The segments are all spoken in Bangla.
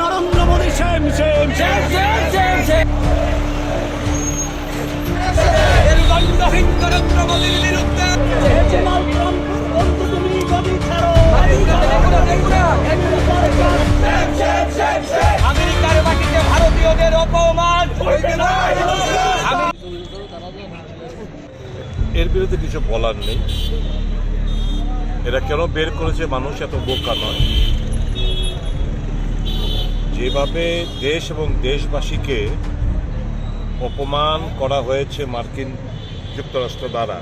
Narendra Modi same same same মেরুদণ্ডহীন Narendra মোদীর বিরুদ্ধে আমেরিকার ভারতীয়দের অপমান। এর বিরুদ্ধে কিছু বলার নেই। এরা কেন বের করেছে মানুষ এত বোকা নয়? যেভাবে দেশ এবং দেশবাসীকে অপমান করা হয়েছে মার্কিন যুক্তরাষ্ট্র দ্বারা,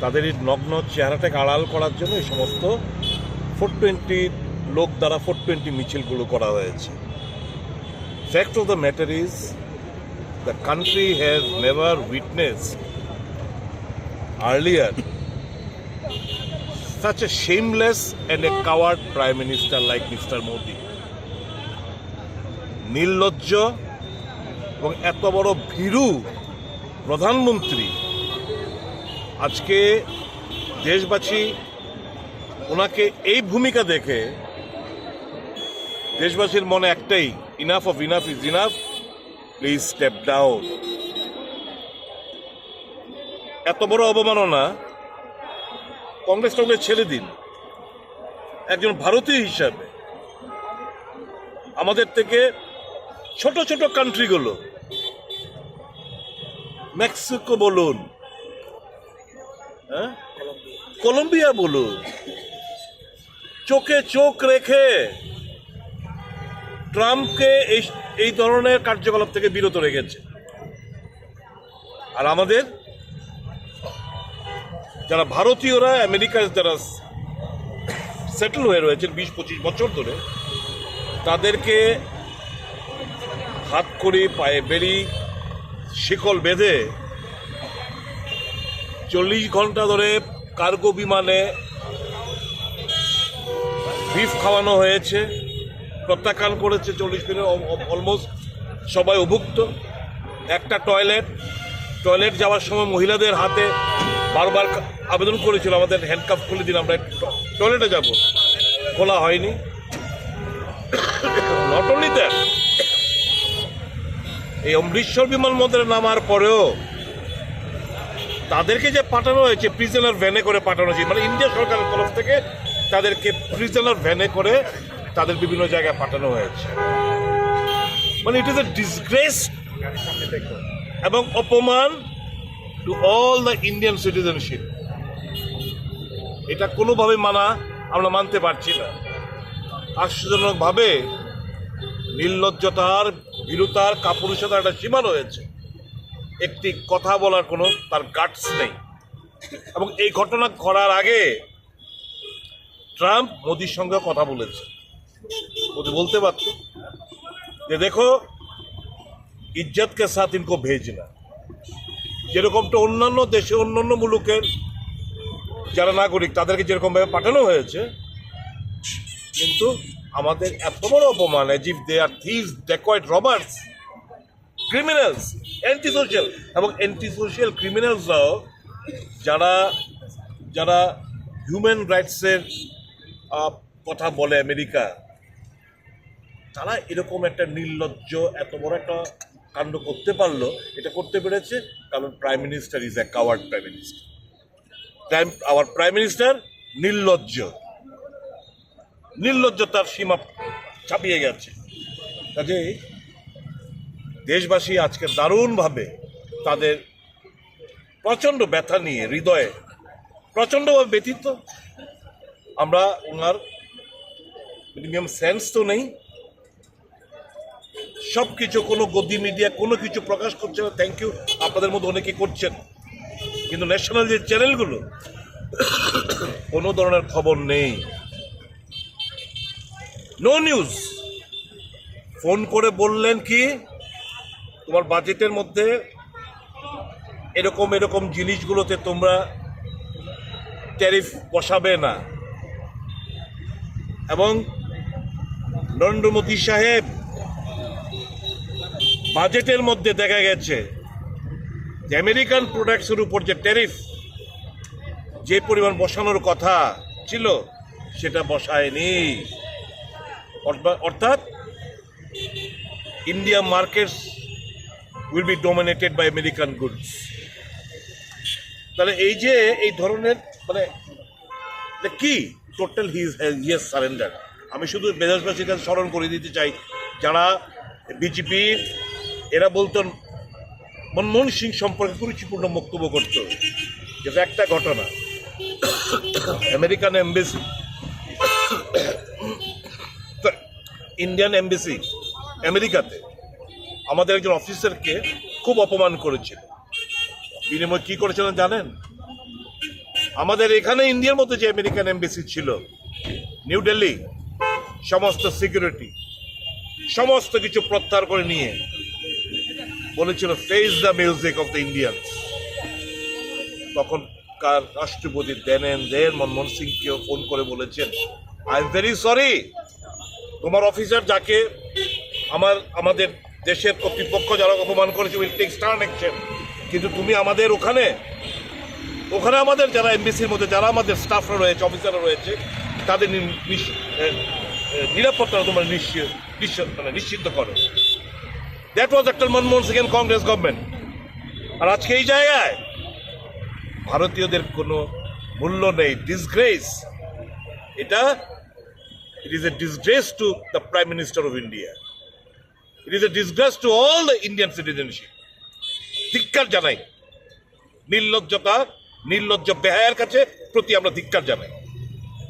তাদের এই নগ্ন চেহারাটাকে আড়াল করার জন্য এই সমস্ত ফোর টোয়েন্টি লোক দ্বারা ফোর টোয়েন্টি মিছিলগুলো করা হয়েছে fact of the matter is the country has never witnessed earlier such a shameless and a coward prime minister like Mr. Modi. নির্লজ্জ এবং এত বড় ভীরু প্রধানমন্ত্রী। আজকে দেশবাসী ওনাকে এই ভূমিকা দেখে দেশবাসীর মনে একটাই enough of enough is enough please step down এত বড় অবমাননা কংগ্রেস টংগ্রেস ছেড়ে দিন। একজন ভারতীয় হিসাবে আমাদের থেকে ছোট ছোট কান্ট্রিগুলো মেক্সিকো বলুন হ্যাঁ? কলম্বিয়া বলুন। চোখে চোখ রেখে ট্রাম্পকে এই এই ধরনের কার্যকলাপ থেকে বিরত রেখেছে। আর আমাদের যারা ভারতীয়রা, আমেরিকার যারা সেটেল হয়ে রয়েছেন বিশ পঁচিশ বছর ধরে, তাদেরকে হাত করি পায়ে বেরি, শিকল বেঁধে চল্লিশ ঘণ্টা ধরে কার্গো বিমানে বিফ খাওয়ানো হয়েছে, প্রত্যাখ্যান করেছে চল্লিশ দিনে অলমোস্ট সবাই অভুক্ত একটা টয়লেট টয়লেট যাওয়ার সময় মহিলাদের হাতে বারবার আবেদন করেছিল আমাদের হ্যান্ডকাপ খুলে দিন, আমরা টয়লেটে যাব। খোলা হয়নি। নট অনলি দ্যাট এই অমৃতসর বিমানবন্দরে নামার পরেও তাদেরকে যে পাঠানো হয়েছে প্রিজনার ভ্যানে করে পাঠানো হয়েছে মানে ইন্ডিয়া সরকারের তরফ থেকে তাদেরকে প্রিজনার ভ্যানে করে তাদের বিভিন্ন জায়গায় পাঠানো হয়েছে। মানে ইট ইজ এ ডিসগ্রেস এবং অপমান to all the Indian citizenship এটা কোনোভাবে মানা আমরা মানতে পারছি না। আশ্চর্যজনকভাবে নির্লজ্জতার ভীরুতার কাপুরুষতার একটা সীমা রয়েছে। একটি কথা বলার কোনো তার গাটস নেই। এবং এই ঘটনা করার আগে ট্রাম্প মোদির সঙ্গে কথা বলেছে মোদি বলতে পারত যে, দেখো ইজ্জতকে সাথ ইনকো ভেজ না যেরকমটা অন্যান্য দেশে অন্যান্য মুলুকের যারা নাগরিক, তাদেরকে যেরকমভাবে পাঠানো হয়েছে, কিন্তু আমাদের এত বড় অপমান এজিভ they are this dacoit robbers criminals anti social এবং অ্যান্টি সোশ্যাল ক্রিমিনালসরাও যারা যারা হিউম্যান রাইটসের কথা বলে আমেরিকা, তারা এরকম একটা নির্লজ্জ, এত বড় একটা কাণ্ড করতে পারল, এটা করতে পেরেছে কারণ prime minister is a coward prime minister prime our prime minister নির্লজ্জ। নির্লজ্জতার সীমা ছাপিয়ে গেছে। কাজে দেশবাসী আজকে দারুণভাবে তাদের প্রচণ্ড ব্যথা নিয়ে, হৃদয়ে প্রচণ্ডভাবে ব্যথিত। আমরা ওনার মিনিমাম সেন্স তো নেই। সব কিছু কোনো গদি মিডিয়া, কোনো কিছু প্রকাশ করছে না। থ্যাংক ইউ আপনাদের মধ্যে অনেকে করছেন। কিন্তু ন্যাশনাল যে চ্যানেলগুলো কোনো ধরনের খবর নেই। নো নিউজ ফোন করে বললেন কি, তোমার বাজেটের মধ্যে এরকম এরকম জিনিসগুলোতে তোমরা ট্যারিফ বসাবে না। এবং নরেন্দ্র মোদী সাহেব বাজেটের মধ্যে দেখা গেছে যে আমেরিকান প্রোডাক্টসের উপর যে ট্যারিফ যে পরিমাণ বসানোর কথা ছিল, সেটা বসায়নি। অর্থাৎ India markets will be dominated by American goods তাহলে এই যে এই ধরনের মানে কি? টোটাল হিজ হিয়ার সারেন্ডার আমি শুধু মেজাজবাসীর কাছে স্মরণ করে দিতে চাই, যারা বিজেপি এরা বলতো মনমোহন সিং সম্পর্কে কুরুচিপূর্ণ বক্তব্য করত যেটা একটা ঘটনা আমেরিকান এমবেসি ইন্ডিয়ান এমবেসি আমেরিকাতে আমাদের একজন অফিসারকে খুব অপমান করেছিল। বিনিময় কি করেছিলেন জানেন? আমাদের এখানে ইন্ডিয়ার মধ্যে যে আমেরিকান এমবেসি ছিল নিউ দিল্লি সমস্ত সিকিউরিটি সমস্ত কিছু প্রত্যাহার করে নিয়ে বলেছিল face the music of the Indians তখনকার রাষ্ট্রপতি দেনেন দেন মনমোহন সিংকেও ফোন করে বলেছেন আই এম ভেরি সরি তোমার অফিসার যাকে আমার, আমাদের দেশের কর্তৃপক্ষ যারা অপমান করেছে উইল টেক স্টার্ন অ্যাকশন কিন্তু তুমি আমাদের ওখানে ওখানে আমাদের যারা এমবিসির মধ্যে, যারা আমাদের স্টাফরা রয়েছে, অফিসাররা রয়েছে, তাদের নিরাপত্তা তোমরা নিশ্চিত মানে নিশ্চিত করো। দ্যাট ওয়াজ একটা মনমোহন সিং কংগ্রেস গভর্নমেন্ট আর আজকে এই জায়গায় ভারতীয়দের কোনো মূল্য নেই ডিসগ্রেস এটা it is a disgrace to the prime minister of India it is a disgrace to all the Indian citizenship ধিক্কার জানাই। নির্লজ্জতা, নির্লজ্জ বেহায়ের কাছে প্রতি আমরা ধিক্কার জানাই।